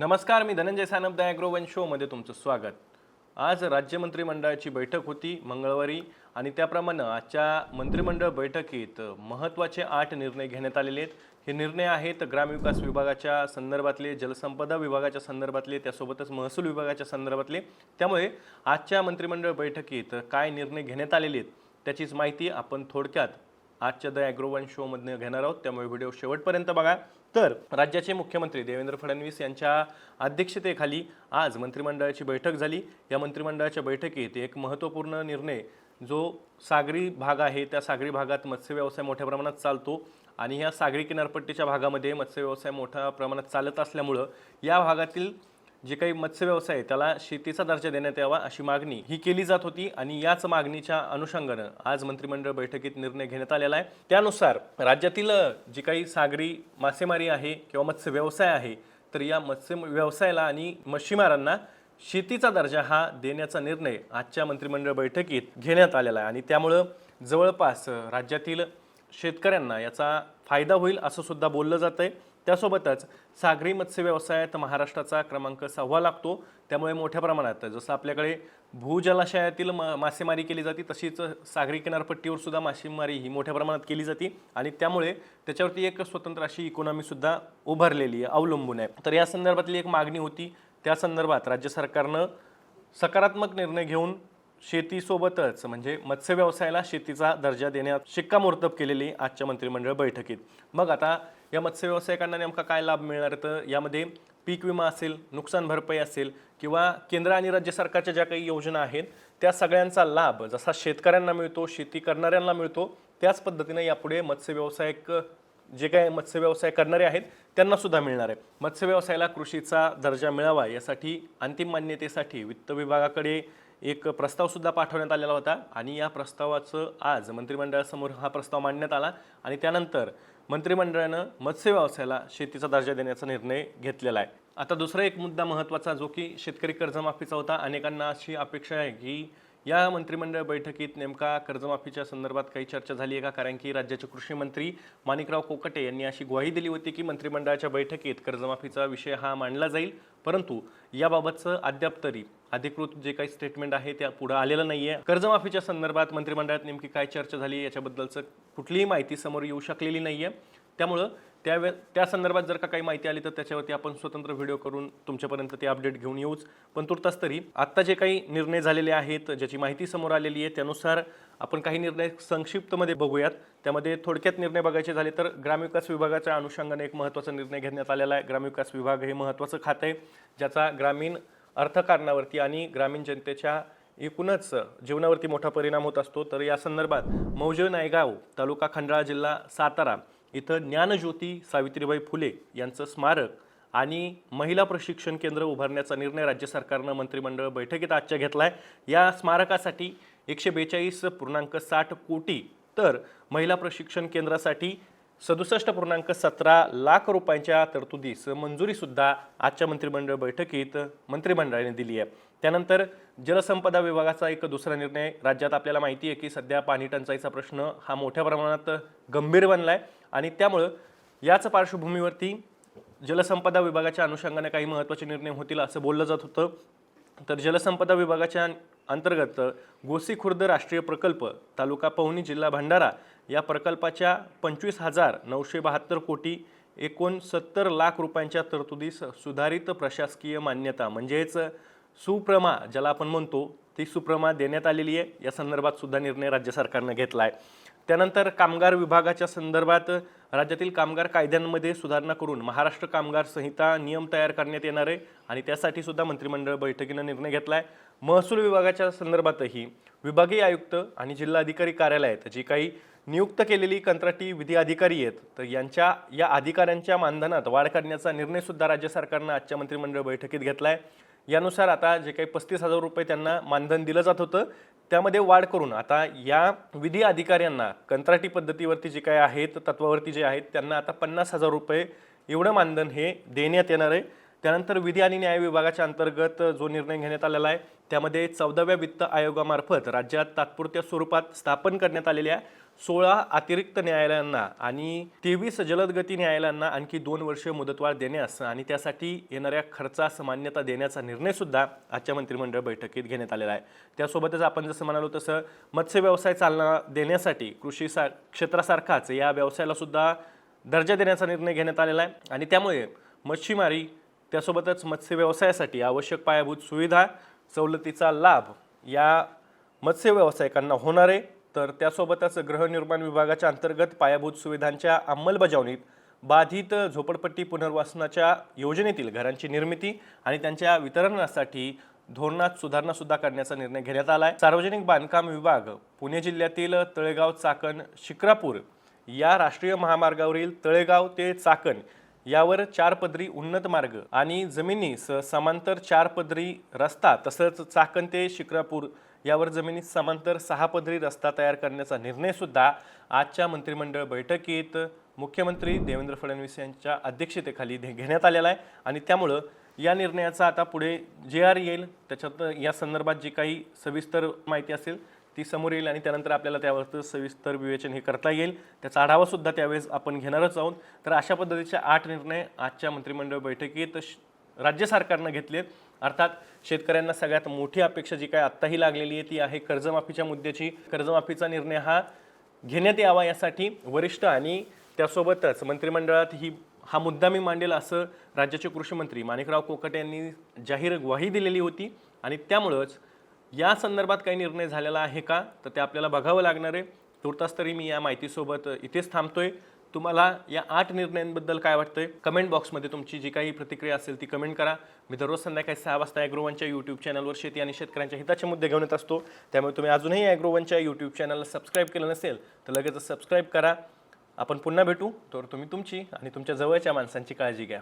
नमस्कार मी Dhananjay Sanap the one शोमध्ये तुमचं स्वागत. आज राज्य मंत्रिमंडळाची बैठक होती मंगळवारी आणि त्याप्रमाणे आजच्या मंत्रिमंडळ बैठकीत महत्त्वाचे आठ निर्णय घेण्यात आलेले आहेत. हे निर्णय आहेत ग्रामविकास विभागाच्या संदर्भातले जलसंपदा विभागाच्या संदर्भातले त्यासोबतच महसूल विभागाच्या संदर्भातले. त्यामुळे आजच्या मंत्रिमंडळ बैठकीत काय निर्णय घेण्यात आलेले आहेत त्याचीच माहिती आपण थोडक्यात आजच्या द ॲग्रो वन शोमधनं घेणार आहोत. त्यामुळे व्हिडिओ शेवटपर्यंत बघा. तर राज्याचे मुख्यमंत्री देवेंद्र फडणवीस यांच्या अध्यक्षतेखाली आज मंत्रिमंडळाची बैठक झाली. या मंत्रिमंडळाच्या बैठकीत एक महत्त्वपूर्ण निर्णय जो सागरी भाग आहे त्या सागरी भागात मत्स्य व्यवसाय मोठ्या प्रमाणात चालतो आणि ह्या सागरी किनारपट्टीच्या भागामध्ये मत्स्य व्यवसाय मोठ्या प्रमाणात चालत असल्यामुळं या भागातील जे काही मत्स्य व्यवसाय आहे त्याला शेतीचा दर्जा देण्यात यावा अशी मागणी ही केली जात होती आणि याच मागणीच्या अनुषंगानं आज मंत्रिमंडळ बैठकीत निर्णय घेण्यात आलेला आहे. त्यानुसार राज्यातील जी काही सागरी मासेमारी आहे किंवा मत्स्य व्यवसाय आहे तर या मत्स्य व्यवसायाला आणि मच्छीमारांना शेतीचा दर्जा हा देण्याचा निर्णय आजच्या मंत्रिमंडळ बैठकीत घेण्यात आलेला आहे. आणि त्यामुळं जवळपास राज्यातील शेतकऱ्यांना याचा फायदा होईल असं सुद्धा बोललं जातं आहे त्यासोबतच सागरी मत्स्य व्यवसायात महाराष्ट्राचा क्रमांक सहावा लागतो. त्यामुळे मोठ्या प्रमाणात जसं आपल्याकडे भूजलाशयातील मा मासेमारी केली जाते तशीच सागरी किनारपट्टीवर सुद्धा मासेमारी ही मोठ्या प्रमाणात केली जाते. आणि त्यामुळे त्याच्यावरती एक स्वतंत्र अशी इकॉनॉमीसुद्धा उभारलेली आहे अवलंबून आहे. तर या संदर्भातली एक मागणी होती. त्या संदर्भात राज्य सरकारनं सकारात्मक निर्णय घेऊन शेतीसोबतच म्हणजे मत्स्य व्यवसायाला शेतीचा दर्जा देण्यात शिक्कामोर्तब केलेली आजच्या मंत्रिमंडळ बैठकीत. मग आता या मत्स्य व्यावसायिकांना नेमका काय लाभ मिळणार तर यामध्ये पीक विमा असेल नुकसान भरपाई असेल किंवा केंद्र आणि राज्य सरकारच्या ज्या काही योजना आहेत त्या सगळ्यांचा लाभ जसा शेतकऱ्यांना मिळतो शेती करणाऱ्यांना मिळतो त्याच पद्धतीने यापुढे मत्स्य व्यावसायिक जे काय मत्स्य व्यवसाय करणारे आहेत त्यांना सुद्धा मिळणार आहे. मत्स्य व्यवसायाला कृषीचा दर्जा मिळावा यासाठी अंतिम मान्यतेसाठी वित्त विभागाकडे एक प्रस्ताव सुद्धा पाठवण्यात आलेला होता आणि या प्रस्तावाचं आज मंत्रिमंडळासमोर हा प्रस्ताव मांडण्यात आला आणि त्यानंतर मंत्रिमंडळानं मत्स्य व्यवसायाला शेतीचा दर्जा देण्याचा निर्णय घेतलेला आहे. आता दुसरा एक मुद्दा महत्त्वाचा जो की शेतकरी कर्जमाफीचा होता. अनेकांना अशी अपेक्षा आहे की या मंत्रिमंडळ बैठकीत नेमका कर्जमाफीच्या संदर्भात काही चर्चा झाली आहे का? कारण की राज्याचे कृषी मंत्री माणिकराव कोकटे यांनी अशी ग्वाही दिली होती की मंत्रिमंडळाच्या बैठकीत कर्जमाफीचा विषय हा मांडला जाईल. परंतु याबाबतचं अद्याप तरी अधिकृत जे काही स्टेटमेंट आहे त्या पुढे आलेलं नाही आहे कर्जमाफीच्या संदर्भात मंत्रिमंडळात नेमकी काय चर्चा झाली याच्याबद्दलचं कुठलीही माहिती समोर येऊ शकलेली नाही आहे त्यामुळं त्यावे त्या संदर्भात जर का काही माहिती आली तर त्याच्यावरती आपण स्वतंत्र व्हिडिओ करून तुमच्यापर्यंत ते अपडेट घेऊन येऊच. पण तुर्तास तरी आत्ता जे काही निर्णय झालेले आहेत ज्याची माहिती समोर आलेली आहे त्यानुसार आपण काही निर्णय संक्षिप्तमध्ये बघूयात. त्यामध्ये थोडक्यात निर्णय बघायचे झाले तर ग्रामविकास विभागाच्या अनुषंगाने एक महत्त्वाचा निर्णय घेण्यात आलेला आहे. ग्रामविकास विभाग हे महत्त्वाचं खातं आहे ज्याचा ग्रामीण अर्थकारणावरती आणि ग्रामीण जनतेच्या एकूणच जीवनावरती मोठा परिणाम होत असतो. तर या संदर्भात मौजे नायगाव तालुका खंडाळा जिल्हा सातारा इथं ज्ञानज्योती सावित्रीबाई फुले यांचं स्मारक आणि महिला प्रशिक्षण केंद्र उभारण्याचा निर्णय राज्य सरकारनं मंत्रिमंडळ बैठकीत आजच्या घेतला आहे या स्मारकासाठी एकशे बेचाळीस पूर्णांक साठ कोटी तर महिला प्रशिक्षण केंद्रासाठी सदुसष्ट पूर्णांक सतरा लाख रुपयांच्या तरतुदीस मंजुरीसुद्धा आजच्या मंत्रिमंडळ बैठकीत मंत्रिमंडळाने दिली आहे. त्यानंतर जलसंपदा विभागाचा एक दुसरा निर्णय. राज्यात आपल्याला माहिती आहे की सध्या पाणी टंचाईचा प्रश्न हा मोठ्या प्रमाणात गंभीर बनला आहे आणि त्यामुळं याच पार्श्वभूमीवरती जलसंपदा विभागाच्या अनुषंगाने काही महत्त्वाचे निर्णय होतील असं बोललं जात होतं. तर जलसंपदा विभागाच्या अंतर्गत गोसी खुर्द राष्ट्रीय प्रकल्प तालुका पवनी जिल्हा भंडारा या प्रकल्पाच्या पंचवीस हजार नऊशे बहात्तर कोटी एकोणसत्तर लाख रुपयांच्या तरतुदीस सुधारित प्रशासकीय मान्यता म्हणजेच सुप्रमा ज्याला आपण म्हणतो ती सुप्रमा देण्यात आलेली आहे. या संदर्भात सुद्धा निर्णय राज्य सरकारनं घेतला आहे त्यानंतर कामगार विभागाच्या संदर्भात राज्यातील कामगार कायद्यांमध्ये सुधारणा करून महाराष्ट्र कामगार संहिता नियम तयार करण्यात येणार आहे आणि त्यासाठी सुद्धा मंत्रिमंडळ बैठकीनं निर्णय घेतला आहे महसूल विभागाच्या संदर्भातही विभागीय आयुक्त आणि जिल्हाधिकारी कार्यालयात जी काही नियुक्त केलेली कंत्राटी विधी अधिकारी आहेत तर यांच्या या अधिकाऱ्यांच्या मानधनात वाढ करण्याचा निर्णयसुद्धा राज्य सरकारनं आजच्या मंत्रिमंडळ बैठकीत घेतला आहे यानुसार आता जे काही पस्तीस हजार रुपये त्यांना मानधन दिलं जात होतं त्यामध्ये वाढ करून आता या विधी अधिकाऱ्यांना कंत्राटी पद्धतीवरती जे काय आहेत तत्वावरती जे आहेत त्यांना आता पन्नास हजार रुपये एवढं मानधन हे देण्यात येणार आहे. त्यानंतर विधी आणि न्याय विभागाच्या अंतर्गत जो निर्णय घेण्यात आलेला आहे त्यामध्ये चौदाव्या वित्त आयोगामार्फत राज्यात तात्पुरत्या स्वरूपात स्थापन करण्यात आलेल्या सोळा अतिरिक्त न्यायालयांना आणि तेवीस जलदगती न्यायालयांना आणखी दोन वर्ष मुदतवाढ देण्यास आणि त्यासाठी येणाऱ्या खर्चास मान्यता देण्याचा निर्णय सुद्धा आजच्या मंत्रिमंडळ बैठकीत घेण्यात आलेला आहे. त्यासोबतच आपण जसं म्हणालो तसं मत्स्य व्यवसाय चालना देण्यासाठी कृषी सा क्षेत्रासारखाच या व्यवसायाला सुद्धा दर्जा देण्याचा निर्णय घेण्यात आलेला आहे. आणि त्यामुळे मच्छीमारी त्यासोबतच मत्स्य व्यवसायासाठी आवश्यक पायाभूत सुविधा सवलतीचा लाभ या मत्स्य व्यावसायिकांना होणार आहे. तर त्यासोबतच गृहनिर्माण विभागाच्या अंतर्गत पायाभूत सुविधांच्या अंमलबजावणीत बाधित झोपडपट्टी पुनर्वसनाच्या योजनेतील घरांची निर्मिती आणि त्यांच्या वितरणासाठी धोरणात सुधारणा सुद्धा करण्याचा निर्णय घेण्यात आला आहे सार्वजनिक बांधकाम विभाग पुणे जिल्ह्यातील तळेगाव चाकण शिक्रापूर या राष्ट्रीय महामार्गावरील तळेगाव ते चाकण यावर चार पदरी उन्नत मार्ग आणि जमिनीस समांतर चार पदरी रस्ता तसंच चाकण ते शिक्रापूर यावर जमिनीत समांतर सहा पदरी रस्ता तयार करण्याचा निर्णयसुद्धा आजच्या मंत्रिमंडळ बैठकीत मुख्यमंत्री देवेंद्र फडणवीस यांच्या अध्यक्षतेखाली घेण्यात आलेला आहे. आणि त्यामुळं या निर्णयाचा आता पुढे जे आर येईल त्याच्यात या संदर्भात जी काही सविस्तर माहिती असेल ती समोर येईल. आणि त्यानंतर आपल्याला त्यावरचं सविस्तर विवेचन हे करता येईल. त्याचा आढावासुद्धा त्यावेळेस आपण घेणारच आहोत. तर अशा पद्धतीचे आठ निर्णय आजच्या मंत्रिमंडळ बैठकीत श- राज्य सरकारनं घेतलेत. अर्थात शेतकऱ्यांना सगळ्यात मोठी अपेक्षा जी काय आत्ताही लागलेली आहे ती आहे कर्जमाफीच्या मुद्द्याची. कर्जमाफीचा निर्णय हा घेण्यात यावा यासाठी वरिष्ठ आणि त्यासोबतच मंत्रिमंडळात ही हा मुद्दा मी मांडेल असं राज्याचे कृषी मंत्री माणिकराव कोकटे यांनी जाहीर ग्वाही दिलेली होती. आणि त्यामुळंच या संदर्भात काही निर्णय झालेला आहे का? तर ते आपल्याला बघावं लागणार आहे. तुर्तास तरी मी या माहितीसोबत इथेच थांबतोय. तुम्हाला या आठ निर्णयांबद्दल काय वाटतंय? कमेंट बॉक्समध्ये तुमची जी काही प्रतिक्रिया असेल ती कमेंट करा. मी दररोज संध्याकाळी सहा वाजता ॲग्रोवनच्या यूट्यूब चॅनलवर शेती आणि शेतकऱ्यांच्या हिताचे मुद्दे घेऊन येत असतो. त्यामुळे तुम्ही अजूनही ॲग्रोवनच्या यूट्यूब चॅनलला सबस्क्राईब केलं नसेल तर लगेच सबस्क्राईब करा. आपण पुन्हा भेटू. तर तुम्ही तुमची आणि तुमच्या जवळच्या माणसांची काळजी घ्या.